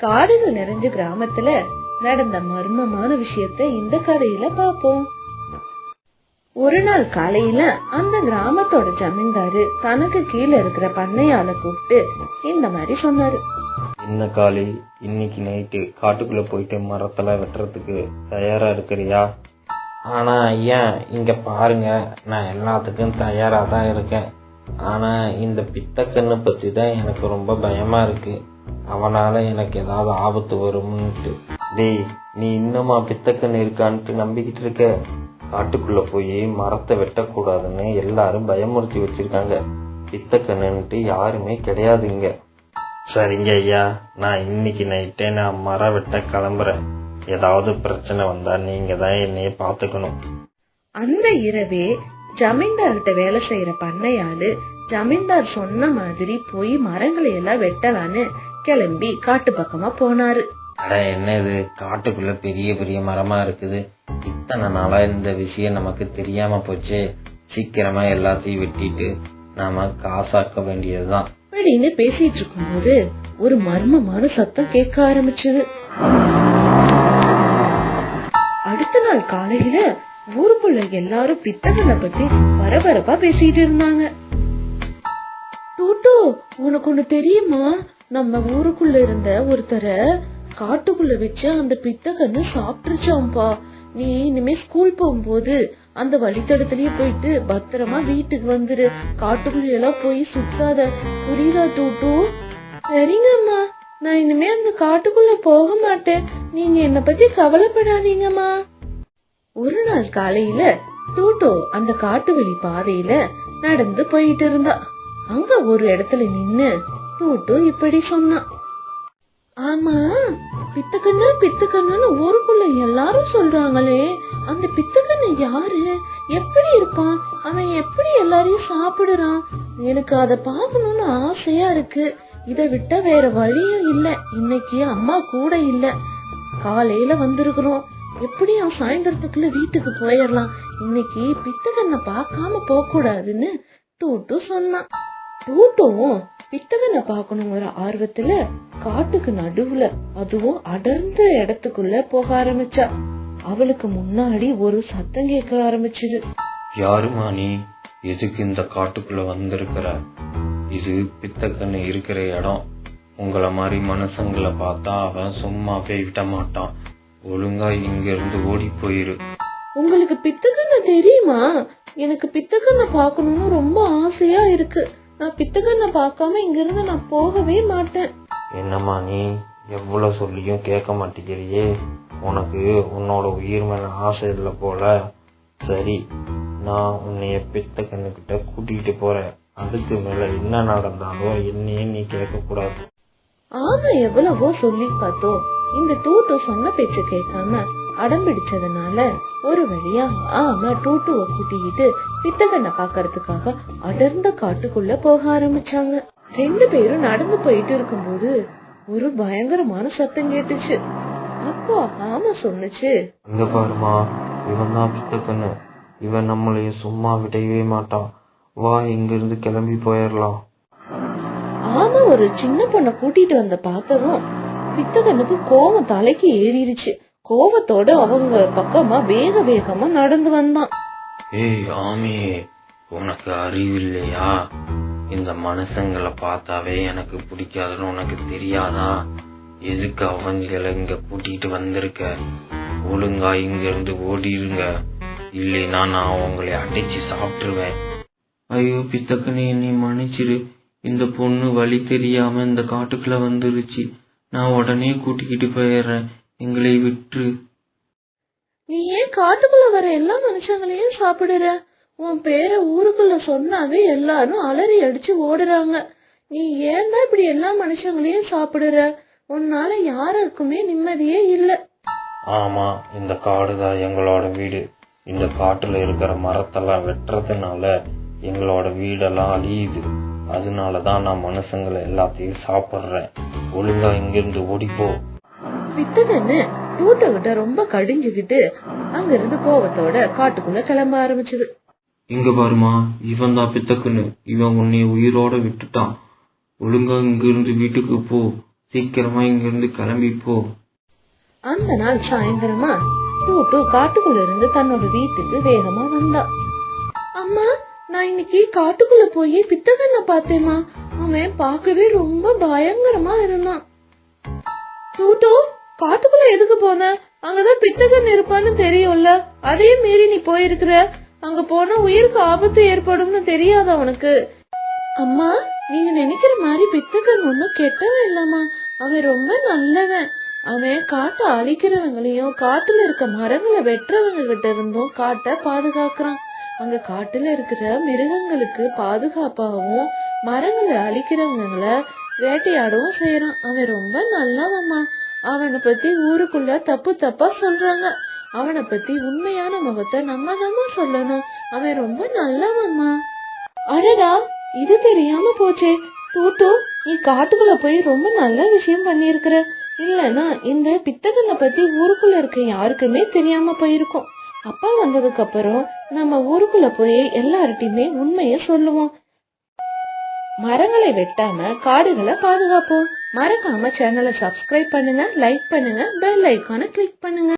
காடுகள் நிறைஞ்ச கிராமத்துல நடந்த மர்மமான விஷயத்த இந்த கதையில பாப்போம் ஒரு நாள் காலையில அந்த கிராமத்தோட ஜமீன்தாரு தனக்கு கீழே இருக்கிற பண்ணையால கூப்பிட்டு இந்த மாதிரி சொன்னாரு. என்ன காளி இன்னைக்கு நைட்டு காட்டுக்குள்ள போயிட்டு மரத்தெல்லாம் வெட்டுறதுக்கு தயாரா இருக்கிறியா? ஆனா ஐயா இங்க பாருங்க நான் எல்லாத்துக்கும் தயாரா தான் இருக்கேன். ஆனா இந்த பித்தக்கண்ணு பத்தி தான் எனக்கு ரொம்ப பயமா இருக்கு. அவனால எனக்கு ஏதாவது ஆபத்து வரும்னுட்டு. டேய் நீ இன்னுமா பித்தக்கன்னு இருக்கான்ட்டு நம்பிக்கிட்டு இருக்க? காட்டுக்குள்ள போய் மரத்தை வெட்டக்கூடாதுன்னு எல்லாரும் பயமுறுத்தி வச்சிருக்காங்க. பித்தக்கண்ணுன்ட்டு யாருமே கிடையாது இங்க. சரிங்க ஐயா நான் இன்னைக்கு நைட்டே நான் மரம் வெட்ட கிளம்புறேன். ஏதாவது பிரச்சனை வந்தா நீங்க தான் என்னைய பாத்துக்கணும் அந்த இரவே ஜமீன்தார்கிட்ட வேலை செய்யற பண்ணையாளு ஜமீன்தார் சொன்ன மாதிரி போய் மரங்களை எல்லாம் வெட்டலான்னு கிளம்பி காட்டு பக்கமா போனாரு. அட என்ன இது? காட்டுக்குள்ள பெரிய பெரிய மரமா இருக்குது. இத்தனை நாளா இந்த விஷயம் நமக்கு தெரியாம போச்சே. சீக்கிரமா எல்லாத்தையும் வெட்டிட்டு நாம காசாக்க வேண்டியதுதான். அப்படின்னு பேசிட்டு இருக்கும்போது ஒரு மர்மமான சத்தம் கேட்க ஆரம்பிச்சது. அடுத்த நாள் காலையில ஊருக்குள்ள எல்லாரும் பித்தகனை பத்தி பரபரப்பா பேசிட்டு இருந்தாங்க. டூட்டு உனக்கு ஒண்ணு தெரியுமா? நம்ம ஊருக்குள்ள இருந்த ஒருத்தர காட்டுக்குள்ள வச்சு அந்த பித்தகன்னு சாப்பிட்டுருச்சாம்பா. நீ இனிமே ஸ்கூல் போகும்போது அந்த வழித்தடத்திலேயே போயிட்டு பத்திரமா வீட்டுக்கு வந்துரு. காட்டுக்குள்ள எல்லாம் போய் சுத்தாத. புரியுதா டூட்டு? சரிங்கம்மா. நான் இனிமே அந்த காட்டுக்குள்ள போக மாட்டேன். நீங்க என்ன பத்தி கவலைப்படாதீங்கம்மா. ஒரு நாள் காலையில டூட்டோ அந்த காட்டு வழி பாதையில நடந்து போயிட்டு இருந்தா. அங்க ஒரு இடத்துல நின்னு டூட்டோ இப்படி சொன்னான் ஆமா பித்தக்கண்ணு பித்தக்கண்ணுன்னு ஊருக்குள்ள எல்லாரும் சொல்றாங்களே அந்த பித்தக்கண்ணு யாரு? எப்படி இருப்பான்? அவன் எப்படி எல்லாரையும் சாப்பிடுறான்? எனக்கு அத பார்க்கணும்னு ஆசையா இருக்கு. இத விட்டா வேற வழியும் இல்ல. இன்னைக்கு அம்மா கூட இல்ல. காலையில வந்திருக்கிறோம். எப்படியும் சாயந்தரத்துக்குள்ள வீட்டுக்கு போயிடலாம். இன்னைக்கு பித்தகண்ணை பார்க்காம போக கூடாதுன்னு டூட்டு சொன்னான். டூட்டும் பித்தகனை பார்க்கணுங்கிற ஆர்வத்துல காட்டுக்கு நடுவுல அதுவும் அடர்ந்த இடத்துக்குள்ள போக ஆரம்பிச்சா. அவளுக்கு முன்னாடி ஒரு சத்தம் கேட்க ஆரம்பிச்சது. யாருமா நீ? எதுக்கு இந்த காட்டுக்குள்ள வந்திருக்கிற? இது பித்தக்கண்ணு இருக்கிற இடம். உங்களை மாதிரி மனுஷங்களை பார்த்தா அவன் சும்மாவே விட மாட்டான். ஒழுங்கா இங்க இருந்து ஓடி போயிரு. உங்களுக்கு பித்தகண்ணை தெரியுமா? எனக்கு பித்தகண்ணை பார்க்கணும்னு ரொம்ப ஆசையா இருக்கு. நான் பித்தகண்ணை பார்க்காம இங்க இருந்து நான் போகவே மாட்டேன். என்னம்மா நீ எவ்வளவு சொல்லியும் கேட்க மாட்டேங்கிறியே? உனக்கு உன்னோட உயிர் மேல ஆசை இல்லை போல. சரி நான் உன்னைய பித்த கண்ணுக்கிட்ட கூட்டிகிட்டு போறேன். அதுக்கு மேல என்ன நடந்தாலும் என்னையே நீ கேட்க கூடாது. ஆமா எவ்வளவோ சொல்லி பார்த்தோம். இந்த டூட்டு சொன்ன பேச்ச கேட்காம அடம் பிடிச்சதுனால ஒரு வழியா ஆமா டூட்டுவை கூட்டிக்கிட்டு பித்தகண்ணை பாக்கறதுக்காக அடர்ந்த காட்டுக்குள்ள போக ஆரம்பிச்சாங்க. ரெண்டு பேரும் நடந்து போயிட்டு இருக்கும்போது ஒரு பயங்கரமான சத்தம் கேட்டுச்சு. அப்போ ஆமா சொன்னுச்சு. இங்க பாருமா இவன் தான் பித்த கண்ணு இவன் நம்மளைய சும்மா விடவே மாட்டான். வா இங்க இருந்து கிளம்பி போயிடலாம் ஆமா ஒரு சின்ன பொண்ணை கூட்டிட்டு வந்த பார்த்ததும் பித்தகனுக்கு கோவம் தலைக்கு ஏறிடுச்சு கோவத்தோட அவங்க பக்கமா வேக வேகமா நடந்து வந்தான். ஏய் ஆமியே உனக்கு அறிவில்லையா? இந்த மனுஷங்களை பார்த்தாவே எனக்கு பிடிக்காதுன்னு உனக்கு தெரியாதா? எதுக்கு அவங்களை இங்க கூட்டிட்டு வந்திருக்க? ஒழுங்கா இங்க இருந்து ஓடிடுங்க இல்லைன்னா நான் உங்களை அடிச்சு சாப்பிட்டுருவேன். ஐயோ பித்தக்கனே நீ மன்னிச்சிரு. இந்த பொண்ணு வழி தெரியாம இந்த காட்டுக்குள்ள வந்துருச்சு. நான் உடனே கூட்டிக்கிட்டு போயிடுறேன். எங்களை விட்டு நீ ஏன் காட்டுக்குள்ள வர எல்லா மனுஷங்களையும் சாப்பிடுற? உன் பேரை ஊருக்குள்ள சொன்னாவே எல்லாரும் அலறி அடிச்சு ஓடுறாங்க. நீ ஏன் தான் இப்படி எல்லா மனுஷங்களையும் சாப்பிடுற? உன்னால யாருக்குமே நிம்மதியே இல்ல. ஆமா இந்த காடு தான் எங்களோட வீடு. இந்த காட்டுல இருக்கிற மரத்தெல்லாம் வெட்டுறதுனால எங்களோட வீடெல்லாம் அழியுது. அதனால தான் நான் மனுஷங்களை எல்லாத்தையும் சாப்பிடுறேன். ஒழுங்கா இங்கிருந்து ஓடிப்போ. பித்தகன்னு டூட்டை விட்ட ரொம்ப கடிஞ்சுக்கிட்டு அங்க இருந்து கோவத்தோட காட்டுக்குள்ள கிளம்ப ஆரம்பிச்சது. இங்க பாருமா இவன் தான் பித்தக்குன்னு. இவன் உன்னை உயிரோட விட்டுட்டான். ஒழுங்கா இங்கிருந்து வீட்டுக்கு போ. சீக்கிரமா இங்கிருந்து கிளம்பி போ. அந்த நாள் சாயந்தரமா டூட்டு காட்டுக்குள்ள இருந்து தன்னோட வீட்டுக்கு வேகமா வந்தா. அம்மா நான் இன்னைக்கு காட்டுக்குள்ள போய் பித்தகண்ண பார்த்தேம்மா. அவன் பார்க்கவே ரொம்ப பயங்கரமா இருந்தான். டூட்டு காட்டுக்குள்ள எதுக்கு போன? அங்கதான் பித்தகன் இருப்பான்னு தெரியும்ல. அதையும் மீறி நீ போயிருக்கிற. அங்க போனா உயிருக்கு ஆபத்து ஏற்படும்னு தெரியாது அவனுக்கு அம்மா நீங்க நினைக்கிற மாதிரி பித்தகன் ஒண்ணும் கெட்டவன் இல்லம்மா. அவன் ரொம்ப நல்லவன். அவன் காட்டை அழிக்கிறவங்களையும் காட்டுல இருக்க மரங்களை வெட்டுறவங்க கிட்ட இருந்தும் காட்டை பாதுகாக்கிறான். அங்க காட்டுல இருக்கிற மிருகங்களுக்கு பாதுகாப்பாகவும் மரங்களை அழிக்கிறவங்களை வேட்டையாடவும் செய்யறான். அவன் ரொம்ப நல்லவம்மா. அவனை பத்தி ஊருக்குள்ள தப்பு தப்பா சொல்றாங்க. அவனை பத்தி உண்மையான முகத்தை நம்ம தாம்மா சொல்லணும். அவன் ரொம்ப நல்லவன்மா. அடடா இது தெரியாம போச்சே. தூட்டு நீ காட்டுக்குள்ள போய் ரொம்ப நல்ல விஷயம் பண்ணியிருக்கிற. இல்லனா இந்த பித்தகனை பத்தி ஊருக்குள்ள இருக்க யாருக்குமே தெரியாம போயிருக்கும். அப்பா வந்ததுக்கு அப்புறம் நம்ம ஊருக்குள்ள போய் எல்லார்ட்டையுமே உண்மைய சொல்லுவோம். மரங்களை வெட்டாம காடுகளை பாதுகாப்போம். மறக்காம சேனலை சப்ஸ்கிரைப் பண்ணுங்க லைக் பண்ணுங்க பெல் ஐக்கானை கிளிக் பண்ணுங்க.